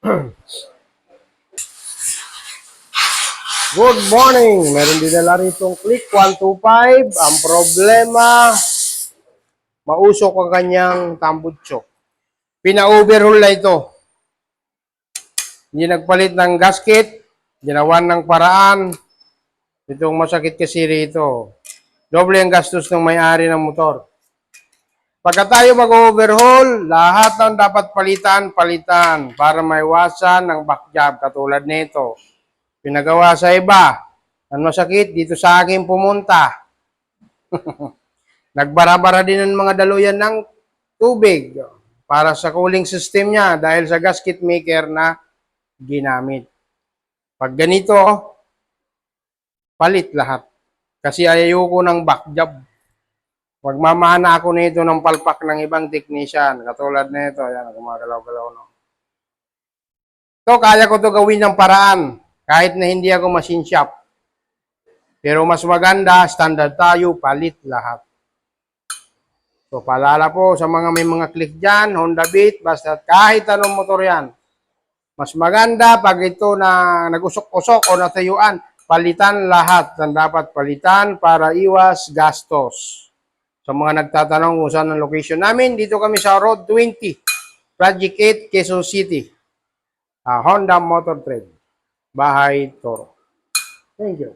Good morning! Meron din na rito click 125. Ang problema, mausok ang kanyang tambutso. Pina-overhaul na ito. Hindi nagpalit ng gasket, ginawan ng paraan. Itong masakit kasi rito. Doble ang gastos ng may-ari ng motor. Pagka tayo mag-overhaul, lahat ng dapat palitan, palitan para maiwasan ng back job katulad nito. Pinagawa sa iba. Ang masakit, dito sa akin pumunta. Nagbara-bara din ng mga daluyan ng tubig para sa cooling system niya dahil sa gasket maker na ginamit. Pag ganito, palit lahat. Kasi ayoko ng back job. Magmamana ako nito ng palpak ng ibang technician. Katulad nito, yan, gumagalaw-galaw. No? Ito, kaya ko to gawin ng paraan. Kahit na hindi ako machine shop. Pero mas maganda, standard tayo, palit lahat. So, paalala po sa mga may mga click dyan, Honda Beat, basta kahit anong motor yan. Mas maganda pag ito na nagusok-usok o natayuan, palitan lahat ng dapat palitan para iwas gastos. Sa mga nagtatanong kung saan ang location namin, dito kami sa Road 20, Project 8, Quezon City. Ah, Honda Motor Trade. Bahay Toro. Thank you.